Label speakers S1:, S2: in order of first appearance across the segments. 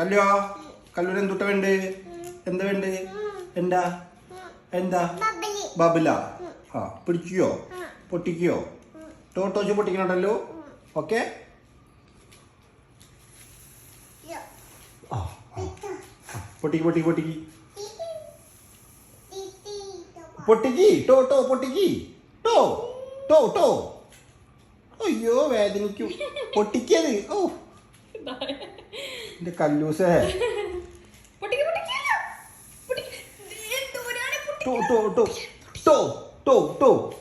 S1: കല്ലോ കല്ലൂർ എന്തുട്ട വേണ്ടേ? എന്താ വേണ്ടേ? എന്താ? എന്താ? ബബില ആ പിടിക്കുകയോ പൊട്ടിക്കുകയോ ടോട്ടോച്ച് പൊട്ടിക്കണുണ്ടല്ലോ? ഓക്കെ. പൊട്ടിക്ക് പൊട്ടിക്ക് പൊട്ടിക്ക്. പൊട്ടിക്ക്. ടോ ടോ പൊട്ടിക്ക്. ടോ ടോ ടോ. അയ്യോ വേദനിക്കും. പൊട്ടിക്കത് ഓ എന്റെ കല്ലൂസേ. ടോ ടോ ടോ. ടോ ടോ ടോ.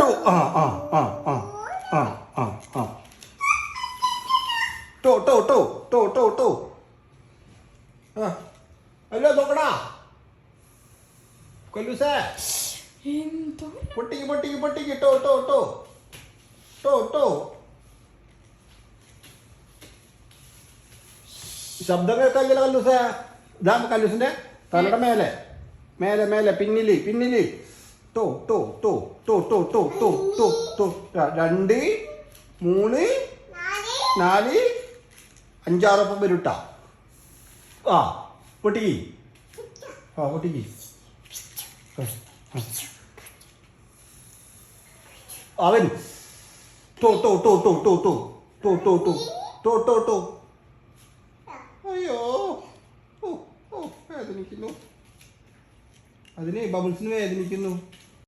S1: ടോ. ആ ആ ആ ആ ആ ആ ആ. ടോ ടോ ടോ ടോ ടോ ടോ. ആ. അല്ലോ നോക്കടാ. കൊല്ലൂസേ. പൊട്ടിക്ക് പൊട്ടിക്ക് പൊട്ടിക്ക്. ടോ ടോ ടോ. ടോ ടോ. ശബ്ദം കേൾക്കാനില്ല കല്ലൂസേ ഇതാ കല്ലൂസിന്റെ തലയുടെ മേലെ മേലെ മേലെ പിന്നിൽ പിന്നിൽ ടോ ടോ ടോ ടോ ടോ ടോ ടോ ടോ ടോ രണ്ട് മൂന്ന് നാല് അഞ്ചാറൊപ്പം വരുട്ടാ ആ പൊട്ടിക്ക് ആ പൊട്ടിക്ക്. അവൻ ടോ ടോ ടോ ടോ ടോ ടോ ടോ ടോ ടോ ടോ ടോ അയ്യോ. ഓ ഓ വേദനിക്കുന്നു. അതിന് ബബിൾസിന് വേദനിക്കുന്നു.